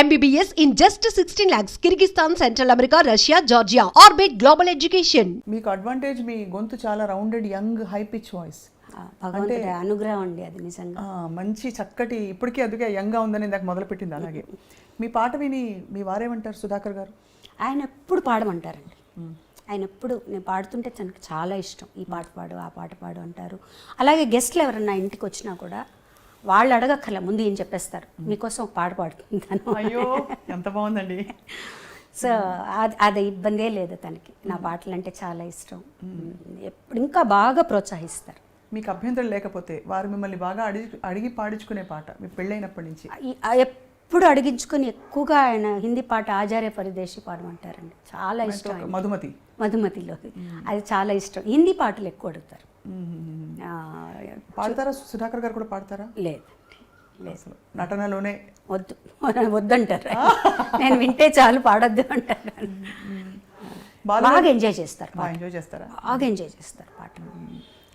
MBBS in just 16 lakhs. Kyrgyzstan, Central America, Russia, Georgia. Orbit Global Education. మీకు advantage మీ గొంతు చాలా rounded young high pitch voice భగవంతుడి అనుగ్రహం అండి అది నిజంగా. మంచి చక్కటి ఇప్పటికీ అందుకే యంగ్గా ఉందని ఇందాక మొదలుపెట్టింది అలాగే. మీ పాట విని మీ వారేమంటారు సుధాకర్ గారు? ఆయన ఎప్పుడు పాడమంటారండి. ఆయన ఎప్పుడు నేను పాడుతుంటే తనకు చాలా ఇష్టం. ఈ పాట పాడు ఆ పాట పాడు అంటారు. అలాగే గెస్ట్లు ఎవరన్నా ఇంటికి వచ్చినా కూడా వాళ్ళు అడగక్కర్ల ముందు ఏం చెప్పేస్తారు? మీకోసం ఒక పాట పాడుతుంటాను అయ్యో ఎంత బాగుందండి. సో అది అది ఇబ్బందే లేదు తనకి. నా పాటలు అంటే చాలా ఇష్టం. ఎప్పుడు ఇంకా బాగా ప్రోత్సహిస్తారు. మీకు అభ్యంతరం లేకపోతే వారు మిమ్మల్ని బాగా అడిగి అడిగి పాడించుకునే పాట మీ పెళ్ళైనప్పటి నుంచి. ఎప్పుడు అడిగించుకొని ఎక్కువగా ఆయన హిందీ పాట ఆచార్య పరిదేశి పాడమంటారండి. చాలా ఇష్టం. మధుమతి. మధుమతిలో అది చాలా ఇష్టం. హిందీ పాటలు ఎక్కువ అడుగుతారు. పాడతారా? సుధాకర్ గారు కూడా పాడతారా? లేదు. లేదు. నటనలోనే వద్దు. వద్దంటారు. నేను వింటే చాలు పాడొద్దు అంటారు. బాగా ఎంజాయ్ చేస్తారు బాగా ఎంజాయ్ చేస్తారా? బాగా ఎంజాయ్ చేస్తారు పాట.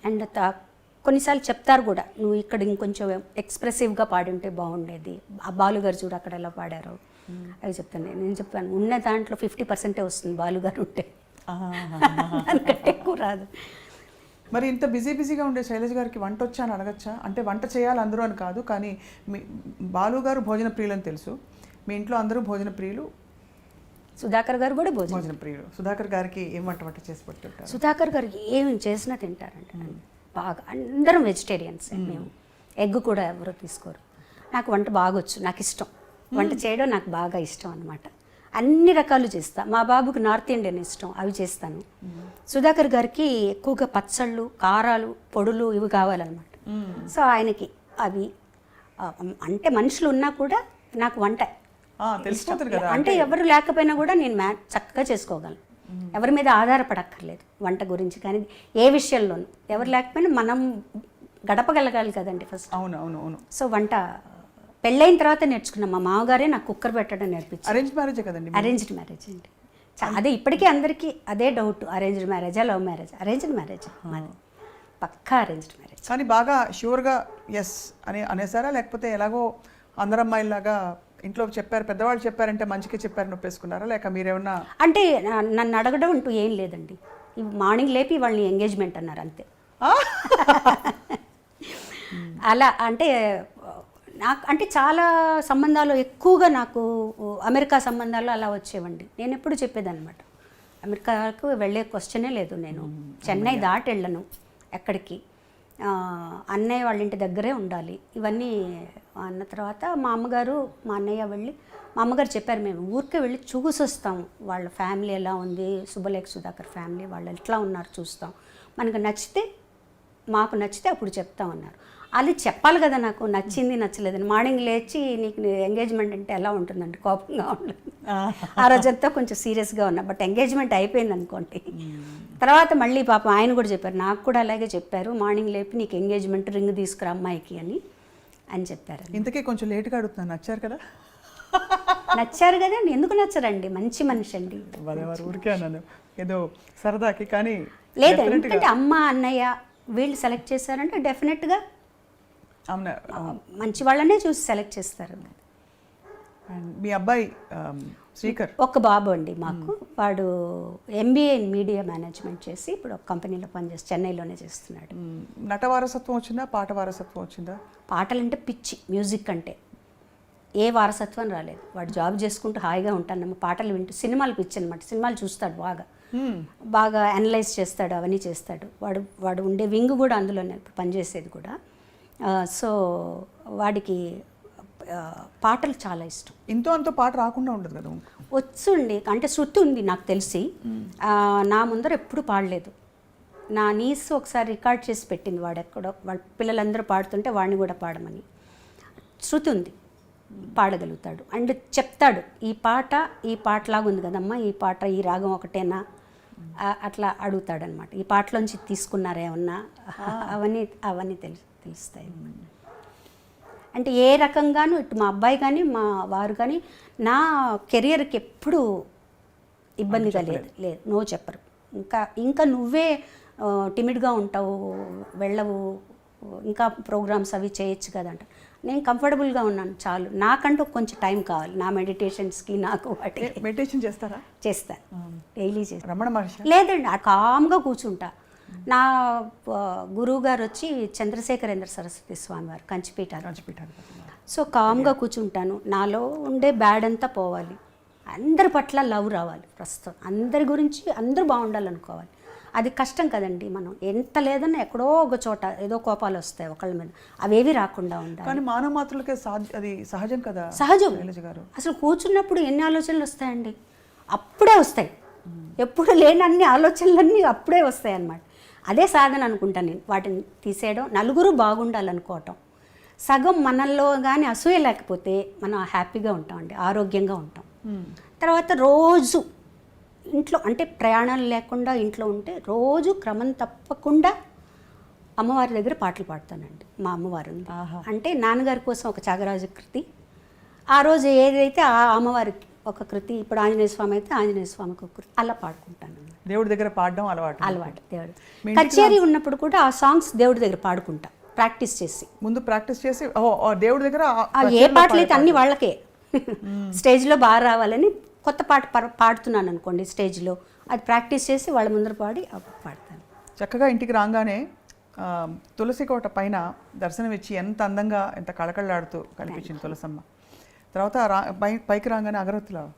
అండ్ కొన్నిసార్లు చెప్తారు కూడా నువ్వు ఇక్కడ ఇంకొంచెం ఎక్స్ప్రెసివ్గా పాడి ఉంటే బాగుండేది. ఆ బాలుగారు చూడు అక్కడ ఎలా పాడారు. అవి చెప్తాను. నేను చెప్పాను ఉన్న దాంట్లో ఫిఫ్టీ పర్సెంటే వస్తుంది బాలుగారు ఉంటే. దానికంటే ఎక్కువ రాదు. మరి ఇంత బిజీ బిజీగా ఉండే శైలజ గారికి వంట వచ్చా అని అడగచ్చా? అంటే వంట చేయాలి అందరూ అని కాదు కానీ మీ బాలు గారు భోజన ప్రియులని తెలుసు. మీ ఇంట్లో అందరూ భోజన ప్రియులు? సుధాకర్ గారు కూడా భోజనం. భోజన ప్రియులు. సుధాకర్ గారికి ఏం వంట వంట చేసి పెట్టుంటారు? సుధాకర్ గారు ఏం చేసినా తింటారంట బాగా అందరం వెజిటేరియన్స్ మేము. ఎగ్ కూడా ఎవరు తీసుకోరు. నాకు వంట బాగా వచ్చు నాకు ఇష్టం. వంట చేయడం నాకు బాగా ఇష్టం అనమాట అన్ని రకాలు చేస్తా. మా బాబుకి నార్త్ ఇండియన్ ఇష్టం అవి చేస్తాను. సుధాకర్ గారికి ఎక్కువగా పచ్చళ్ళు కారాలు పొడులు ఇవి కావాలన్నమాట. సో ఆయనకి అవి అంటే మనుషులు ఉన్నా కూడా నాకు వంట అంటే ఎవరు లేకపోయినా కూడా నేను మ్యా చక్కగా చేసుకోగలను. ఎవరి మీద ఆధారపడక్కర్లేదు వంట గురించి. కానీ ఏ విషయంలోనూ ఎవరు లేకపోయినా మనం గడపగలగాలి కదండి ఫస్ట్. అవును అవును అవును. సో వంట పెళ్ళైన తర్వాత నేర్చుకున్నాం. మా మామగారే నాకు కుక్కర్ పెట్టడం నేర్పించారు. అరేంజ్ మ్యారేజే కదండి అరేంజ్డ్ మ్యారేజ్ అండి. అదే ఇప్పటికీ అందరికీ అదే డౌట్ అరేంజ్డ్ మ్యారేజా లవ్ మ్యారేజ్ అరేంజ్డ్ మ్యారేజ్ మాది. పక్కా అరేంజ్డ్ మ్యారేజ్ కానీ బాగా షూర్గా ఎస్ అని అనేసారా? లేకపోతే ఎలాగో అందరు అమ్మాయిలాగా ఇంట్లో చెప్పారు పెద్దవాళ్ళు చెప్పారంటే మంచిగా చెప్పారని ఒప్పేసుకున్నారా లేక మీరేమన్నా అంటే నన్ను అడగడం అంటూ ఏం లేదండి. మార్నింగ్ లేపి వాళ్ళని ఎంగేజ్మెంట్ అన్నారు అంతే? అలా అంటే నాకు అంటే చాలా సంబంధాలు ఎక్కువగా నాకు అమెరికా సంబంధాలు అలా వచ్చేవండి. నేను ఎప్పుడు చెప్పేదన్నమాట. అమెరికాకు వెళ్ళే క్వశ్చనే లేదు నేను. చెన్నై దాటి వెళ్ళను ఎక్కడికి. అన్నయ్య వాళ్ళ ఇంటి దగ్గరే ఉండాలి. ఇవన్నీ అన్న తర్వాత మా అమ్మగారు మా అన్నయ్య వెళ్ళి మా అమ్మగారు చెప్పారు మేము ఊరికే వెళ్ళి చూసి వస్తాం వాళ్ళ ఫ్యామిలీ ఎలా ఉంది? శుభలేఖ సుధాకర్ ఫ్యామిలీ వాళ్ళు ఎట్లా ఉన్నారు చూస్తాం. మనకు నచ్చితే మాకు నచ్చితే అప్పుడు చెప్తామన్నారు. అది చెప్పాలి కదా నాకు నచ్చింది నచ్చలేదని. మార్నింగ్ లేచి నీకు ఎంగేజ్మెంట్ అంటే ఎలా ఉంటుందండి? కోపంగా ఉంటుంది? ఆ రోజంతా కొంచెం సీరియస్గా ఉన్నా బట్ ఎంగేజ్మెంట్ అయిపోయింది అనుకోండి. తర్వాత మళ్ళీ పాపం ఆయన కూడా చెప్పారు నాకు కూడా అలాగే చెప్పారు మార్నింగ్ లేపి నీకు ఎంగేజ్మెంట్ రింగ్ తీసుకురా అమ్మాయికి అని అని చెప్పారు ఇంతకీ కొంచెం లేట్గా అడుగుతున్నాను నచ్చారు కదా? నచ్చారు కదా ఎందుకు నచ్చరండి? మంచి మనిషి అండి. వారు ఊరికే అన్నాను. ఏదో సరదాకి కానీ లేదు definitely గా- ఎందుకంటే అమ్మ అన్నయ్య వీళ్ళు సెలెక్ట్ చేశారంటే డెఫినెట్గా మంచి వాళ్ళనే చూసి సెలెక్ట్ చేస్తారు. మీ అబ్బాయి శ్రీకర్ ఒక బాబు అండి మాకు. వాడు ఎంబీఏ ఇన్ మీడియా మేనేజ్మెంట్ చేసి ఇప్పుడు ఒక కంపెనీలో పనిచేసి చెన్నైలోనే చేస్తున్నాడు. నట వారసత్వం వచ్చిందా? పాట వారసత్వం వచ్చిందా? పాటలంటే పిచ్చి మ్యూజిక్ అంటే. ఏ వారసత్వం రాలేదు. వాడు జాబ్ చేసుకుంటూ హాయిగా ఉంటాను పాటలు వింటూ సినిమాలు పిచ్చి అనమాట సినిమాలు చూస్తాడు బాగా. బాగా అనలైజ్ చేస్తాడు అవన్నీ చేస్తాడు. వాడు వాడు ఉండే వింగ్ కూడా అందులోనే పనిచేసేది కూడా. సో వాడికి పాటలు చాలా ఇష్టం. ఇంతో అంతో పాట రాకుండా ఉండదు కదా వచ్చుండి అంటే శృతి ఉంది నాకు తెలిసి. నా ముందర ఎప్పుడు పాడలేదు. నా నీస్ ఒకసారి రికార్డ్ చేసి పెట్టింది వాడు ఎక్కడో. వాళ్ళ పిల్లలందరూ పాడుతుంటే వాడిని కూడా పాడమని. శృతి ఉంది పాడగలుగుతాడు. అండ్ చెప్తాడు ఈ పాట ఈ పాటలాగా ఉంది కదమ్మా ఈ పాట ఈ రాగం ఒకటేనా? అట్లా అడుగుతాడనమాట. ఈ పాటలోంచి తీసుకున్నారేమన్నా? అవన్నీ అవన్నీ తెలు తెలుస్తాయి అంటే ఏ రకంగానూ ఇటు మా అబ్బాయి కానీ మా వారు కానీ నా కెరియర్కి ఎప్పుడు ఇబ్బందిగా లేదు లేదు. నో చెప్పరు. ఇంకా ఇంకా నువ్వే టిమిడ్గా ఉంటావు వెళ్ళవు ఇంకా ప్రోగ్రామ్స్ అవి చేయొచ్చు కదంట నేను కంఫర్టబుల్గా ఉన్నాను చాలు. నాకంటూ కొంచెం టైం కావాలి. నా మెడిటేషన్స్కి నాకు వాటికి. మెడిటేషన్ చేస్తారా? చేస్తాను డైలీ చేస్తాను రమణ మహర్షి? లేదండి కామ్గా కూర్చుంటా. నా గురువు గారు వచ్చి చంద్రశేఖరేంద్ర సరస్వతి స్వామి వారు కంచిపీఠ రాజపీఠాధిపతి సో కామ్గా కూర్చుంటాను. నాలో ఉండే బ్యాడ్ అంతా పోవాలి. అందరి పట్ల లవ్ రావాలి ప్రస్తుతం. అందరి గురించి అందరూ బాగుండాలనుకోవాలి. అది కష్టం కదండి మనం. ఎంత లేదన్నా ఎక్కడో ఒక చోట ఏదో కోపాలు వస్తాయి ఒకళ్ళ మీద. అవేవి రాకుండా ఉండాలి. కానీ మానవ మాత్రలకే అది సహజం కదా సహజం. గారు? అసలు కూర్చున్నప్పుడు ఎన్ని ఆలోచనలు వస్తాయండి? అప్పుడే వస్తాయి. ఎప్పుడు లేని అన్ని ఆలోచనలన్నీ అప్పుడే వస్తాయి అన్నమాట అదే సాధన అనుకుంటాను నేను. వాటిని తీసేయడం నలుగురు బాగుండాలనుకోవటం. సగం మనల్లో కానీ అసూయ లేకపోతే మనం హ్యాపీగా ఉంటామండి ఆరోగ్యంగా ఉంటాం. తర్వాత రోజు ఇంట్లో అంటే ప్రయాణాలు లేకుండా ఇంట్లో ఉంటే రోజు క్రమం తప్పకుండా అమ్మవారి దగ్గర పాటలు పాడతానండి మా అమ్మవారు. అంటే నాన్నగారి కోసం ఒక త్యాగరాజ కృతి. ఆ రోజు ఏదైతే ఆ అమ్మవారికి ఒక కృతి ఇప్పుడు ఆంజనేయ స్వామి అయితే ఆంజనేయ స్వామికి ఒక కృతి అలా పాడుకుంటాను దేవుడి దగ్గర పాడడం అలవాటు అలవాటు దేవుడు కచేరీ ఉన్నప్పుడు కూడా ఆ సాంగ్స్ దేవుడి దగ్గర పాడుకుంటా ప్రాక్టీస్ చేసి. ముందు ప్రాక్టీస్ చేసి దేవుడి దగ్గర ఏ పాటలు అయితే అన్ని వాళ్ళకే. స్టేజ్లో బాగా రావాలని కొత్త పాట పాడుతున్నాను అనుకోండి స్టేజ్లో. అది ప్రాక్టీస్ చేసి వాళ్ళ ముందర పాడి పాడతాను. చక్కగా ఇంటికి రాగానే తులసి కోట పైన దర్శనం ఇచ్చి ఎంత అందంగా ఎంత కళకళలాడుతూ కనిపించింది తులసమ్మ. తర్వాత రా పై- పైకి రాగానే అగరత్తుల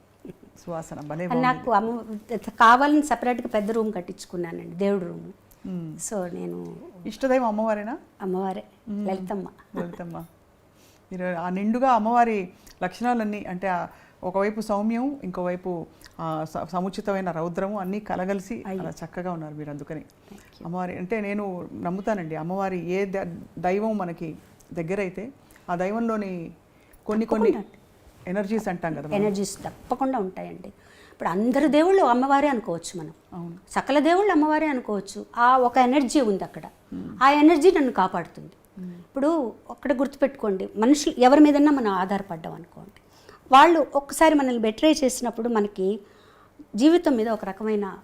సువాసన భలే. నాకు కావాలని సపరేట్గా పెద్ద రూమ్ కట్టించుకున్నానండి దేవుడి రూమ్. సో నేను ఇష్టదైవం అమ్మవారేనా? అమ్మవారే లలితమ్మ. లలితమ్మ. మీరు ఆ నిండుగా అమ్మవారి లక్షణాలన్నీ అంటే ఒకవైపు సౌమ్యం ఇంకోవైపు సముచితమైన రౌద్రము అన్నీ కలగలిసి అలా చక్కగా ఉన్నారు మీరు అందుకని. అమ్మవారి అంటే నేను నమ్ముతానండి అమ్మవారి ఏ దైవం మనకి దగ్గరైతే ఆ దైవంలోని కొన్ని కొన్ని ఎనర్జీస్ అంటాం కదా. ఎనర్జీస్ తప్పకుండా ఉంటాయండి. ఇప్పుడు అందరు దేవుళ్ళు అమ్మవారే అనుకోవచ్చు మనం. సకల దేవుళ్ళు అమ్మవారే అనుకోవచ్చు. ఆ ఒక ఎనర్జీ ఉంది అక్కడ. ఆ ఎనర్జీ నన్ను కాపాడుతుంది. ఇప్పుడు ఒక్కడ గుర్తుపెట్టుకోండి. మనుషులు ఎవరి మీదన్నా మనం ఆధారపడ్డాం అనుకోండి. వాళ్ళు ఒక్కసారి మనల్ని బెట్రే చేసినప్పుడు మనకి జీవితం మీద ఒక రకమైన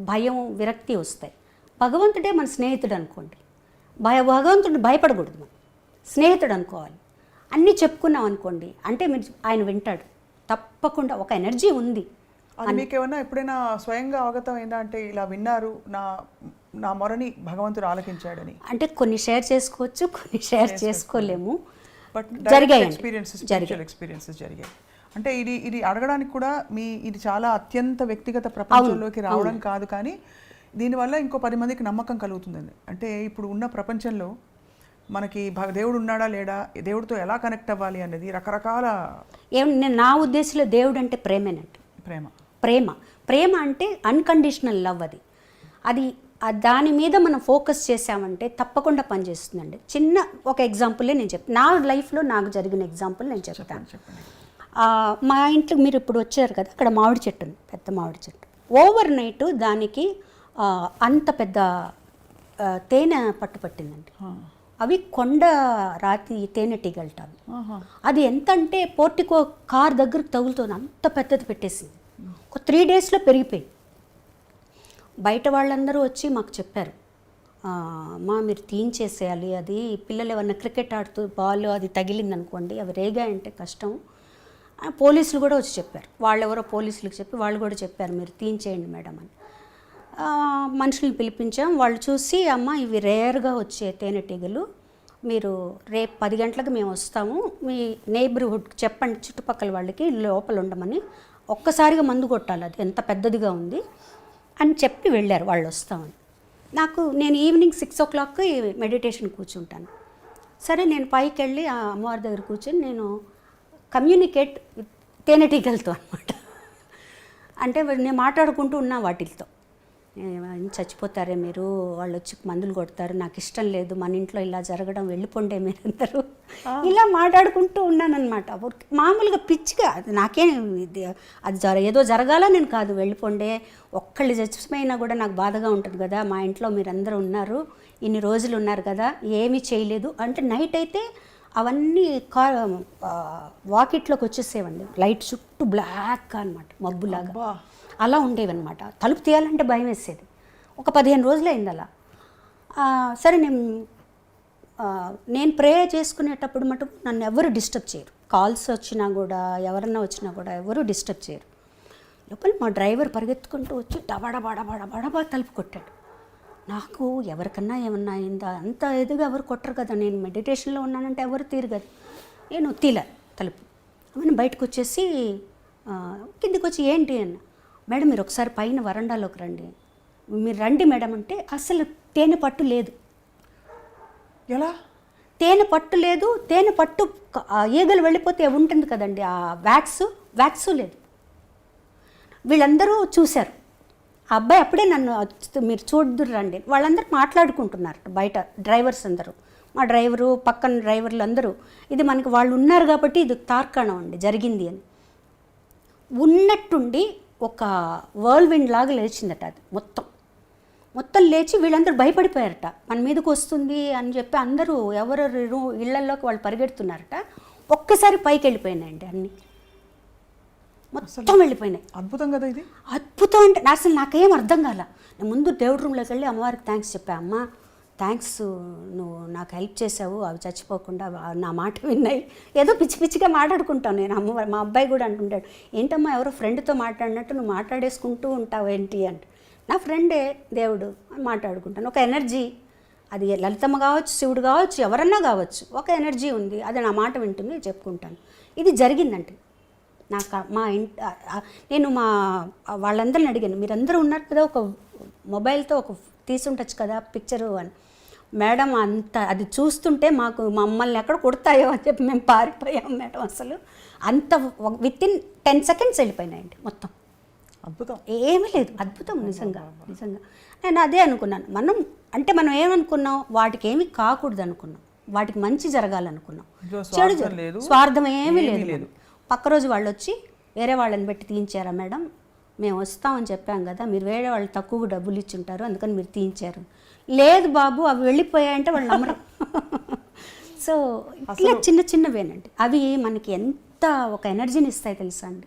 భయం విరక్తి వస్తాయి. భగవంతుడే మన స్నేహితుడు అనుకోండి. భయ భగవంతుడు భయపడకూడదు మనం. స్నేహితుడు అనుకోవాలి. అన్నీ చెప్పుకున్నాం అనుకోండి అంటే మీరు ఆయన వింటాడు. తప్పకుండా ఒక ఎనర్జీ ఉంది. అది మీకు ఏమన్నా ఎప్పుడైనా స్వయంగా అవగతం అంటే ఇలా విన్నారు నా నా మొరని భగవంతుడు ఆలకించాడని. అంటే కొన్ని షేర్ చేసుకోవచ్చు కొన్ని షేర్ చేసుకోలేము. బట్. ఎక్స్పీరియన్సెస్ జరిగాయి. స్పిరిచువల్ ఎక్స్పీరియన్సెస్ జరిగాయి. అంటే ఇది ఇది అడగడానికి కూడా మీ ఇది చాలా అత్యంత వ్యక్తిగత ప్రపంచంలోకి రావడం కాదు కానీ దీనివల్ల ఇంకో పది మందికి నమ్మకం కలుగుతుందండి. అంటే ఇప్పుడు ఉన్న ప్రపంచంలో మనకి దేవుడు ఉన్నాడా లేడా? దేవుడితో ఎలా కనెక్ట్ అవ్వాలి అనేది రకరకాల ఏం నేను నా ఉద్దేశంలో దేవుడు అంటే ప్రేమేనండి ప్రేమ. ప్రేమ. ప్రేమ అంటే అన్కండిషనల్ లవ్ అది. అది దాని మీద మనం ఫోకస్ చేసామంటే తప్పకుండా పనిచేస్తుందండి. చిన్న ఒక ఎగ్జాంపులే నేను చెప్తాను నా లైఫ్లో నాకు జరిగిన ఎగ్జాంపుల్ నేను చెప్తాను మా ఇంట్లో మీరు ఇప్పుడు వచ్చారు కదా అక్కడ మామిడి చెట్టు ఉంది పెద్ద మామిడి చెట్టు. ఓవర్ నైట్ దానికి అంత పెద్ద తేనె పట్టు పట్టిందండి అవి కొండ రాతి తేనెటీగలట అవి. అది ఎంత అంటే పోర్టికో కార్ దగ్గరకు తగులుతుంది. అంత పెద్దది పెట్టేసింది. ఒక త్రీ డేస్లో పెరిగిపోయింది. బయట వాళ్ళందరూ వచ్చి మాకు చెప్పారు. "ఆ, అమ్మా మీరు తీయించేసేయాలి. అది పిల్లలు ఏమన్నా క్రికెట్ ఆడుతూ బాల్ అది తగిలింది అనుకోండి అవి రేగాయంటే కష్టం. పోలీసులు కూడా వచ్చి చెప్పారు. వాళ్ళు ఎవరో పోలీసులకు చెప్పి వాళ్ళు కూడా చెప్పారు మీరు తీయించేయండి మేడం అని. మనుషులను పిలిపించాం. వాళ్ళు చూసి అమ్మ ఇవి రేర్గా వచ్చే తేనెటీగలు. మీరు రేపు పది గంటలకు మేము వస్తాము. మీ నేబర్హుడ్ చెప్పండి చుట్టుపక్కల వాళ్ళకి లోపల ఉండమని. ఒక్కసారిగా మందు కొట్టాలి అది. ఎంత పెద్దదిగా ఉంది అని చెప్పి వెళ్ళారు వాళ్ళు వస్తామని. నాకు నేను ఈవినింగ్ సిక్స్ ఓ క్లాక్కి మెడిటేషన్ కూర్చుంటాను. సరే నేను పైకి వెళ్ళి ఆ అమ్మవారి దగ్గర కూర్చొని నేను కమ్యూనికేట్ తేనెటీగలతో అనమాట అంటే నేను మాట్లాడుకుంటూ ఉన్నా వాటితో. చచ్చిపోతారే మీరు వాళ్ళు వచ్చి మందులు కొడతారు నాకు ఇష్టం లేదు మన ఇంట్లో ఇలా జరగడం వెళ్ళిపోండే మీరందరూ ఇలా మాట్లాడుకుంటూ ఉన్నానన్నమాట. ఊరికే మామూలుగా పిచ్చిగా అది నాకేం ఇది అది జర ఏదో జరగాల నేను కాదు వెళ్ళిపోండే. ఒక్కళ్ళు చచ్చిపోయినా కూడా నాకు బాధగా ఉంటుంది కదా మా ఇంట్లో మీరందరూ ఉన్నారు ఇన్ని రోజులు ఉన్నారు కదా ఏమీ చేయలేదు అంటే నైట్ అయితే అవన్నీ కా వాకిట్లోకి వచ్చేసేవండి. లైట్ చుట్టూ బ్లాక్ అనమాట మబ్బులాగా. అలా ఉండేవన్నమాట. తలుపు తీయాలంటే భయం వేసేది. ఒక పదిహేను రోజులు అయింది అలా సరే నేను నేను ప్రే చేసుకునేటప్పుడు మటుకు నన్ను ఎవరు డిస్టర్బ్ చేయరు. కాల్స్ వచ్చినా కూడా ఎవరన్నా వచ్చినా కూడా ఎవరు డిస్టర్బ్ చేయరు. లోపల మా డ్రైవర్ పరిగెత్తుకుంటూ వచ్చి డబడబా తలుపు కొట్టాడు. నాకు ఎవరికన్నా ఏమన్నా అయిందా? అంత ఎదుగా ఎవరు కొట్టరు కదా. నేను మెడిటేషన్లో ఉన్నానంటే ఎవరు తీరు కదా. నేను తీల తలుపు. ఆమెను బయటకు వచ్చేసి కిందికి వచ్చి ఏంటి అన్న. మేడం మీరు ఒకసారి పైన వరండాలోకి రండి. మీరు రండి మేడం అంటే అసలు తేనె పట్టు లేదు. ఎలా? తేనె పట్టు లేదు. తేనె పట్టు ఈగలు వెళ్ళిపోతే ఉంటుంది కదండి ఆ వ్యాక్స్ వ్యాక్స్ లేదు. వీళ్ళందరూ చూశారు. ఆ అబ్బాయి అప్పుడే నన్ను మీరు చూడ్దురు రండి. వాళ్ళందరూ మాట్లాడుకుంటున్నారు బయట డ్రైవర్స్ అందరూ. మా డ్రైవరు పక్కన డ్రైవర్లు అందరూ. ఇది మనకి వాళ్ళు ఉన్నారు కాబట్టి ఇది తార్కాణం అండి జరిగింది అని. ఉన్నట్టుండి ఒక వర్ల్విండ్ లాగా లేచిందట అది మొత్తం. మొత్తం లేచి వీళ్ళందరూ భయపడిపోయారట. మన మీదకి వస్తుంది అని చెప్పి అందరూ ఎవరెవరు ఇళ్ళలోకి వాళ్ళు పరిగెడుతున్నారట. ఒక్కసారి పైకి వెళ్ళిపోయినాయండి అన్నీ. మొత్తం వెళ్ళిపోయినాయి. అద్భుతం కదా ఇది. అద్భుతం అంటే అసలు నాకేం అర్థం కాల. నేను ముందు దేవుడి రూమ్లోకి వెళ్ళి అమ్మవారికి థ్యాంక్స్ చెప్పా అమ్మ థ్యాంక్స్ నువ్వు నాకు హెల్ప్ చేసావు అవి చచ్చిపోకుండా నా మాట విన్నాయి. ఏదో పిచ్చి పిచ్చిగా మాట్లాడుకుంటాను నేను. అమ్మ మా అబ్బాయి కూడా అంటుంటాడు ఏంటమ్మా ఎవరో ఫ్రెండ్తో మాట్లాడినట్టు నువ్వు మాట్లాడేసుకుంటూ ఉంటావు ఏంటి? అంట. నా ఫ్రెండే దేవుడు అని మాట్లాడుకుంటాను. ఒక ఎనర్జీ అది లలితమ్మ కావచ్చు శివుడు కావచ్చు ఎవరన్నా కావచ్చు ఒక ఎనర్జీ ఉంది అది నా మాట వింటుంది చెప్పుకుంటాను. ఇది జరిగిందండి నాకు మా ఇంటి నేను మా వాళ్ళందరిని అడిగాను మీరందరూ ఉన్నారు కదా ఒక మొబైల్తో ఒక తీసుండొచ్చు కదా పిక్చరు అని. మేడం అంత అది చూస్తుంటే మాకు మమ్మల్ని ఎక్కడ కొడతాయో అని చెప్పి మేము పారిపోయాం మేడం అసలు. అంత విత్ ఇన్ టెన్ సెకండ్స్ వెళ్ళిపోయినాయండి మొత్తం. అద్భుతం. ఏమీ లేదు అద్భుతం నిజంగా నిజంగా. నేను అదే అనుకున్నాను మనం అంటే మనం ఏమనుకున్నాం వాటికి ఏమీ కాకూడదు అనుకున్నాం వాటికి మంచి జరగాలనుకున్నాం. చెడు లేదు, స్వార్థం ఏమీ లేదు. పక్క రోజు వాళ్ళు వచ్చి వేరే వాళ్ళని పెట్టి తీయించారా మేడం? మేము వస్తామని చెప్పాం కదా మీరు వేరే వాళ్ళు తక్కువ డబ్బులు ఇచ్చుంటారు అందుకని మీరు తీయించారు. లేదు బాబు అవి వెళ్ళిపోయాయంటే వాళ్ళు నమ్మరు. సో ఇట్లా చిన్న చిన్నవేనండి. అవి మనకి ఎంత ఒక ఎనర్జీని ఇస్తాయి తెలుసా అండి?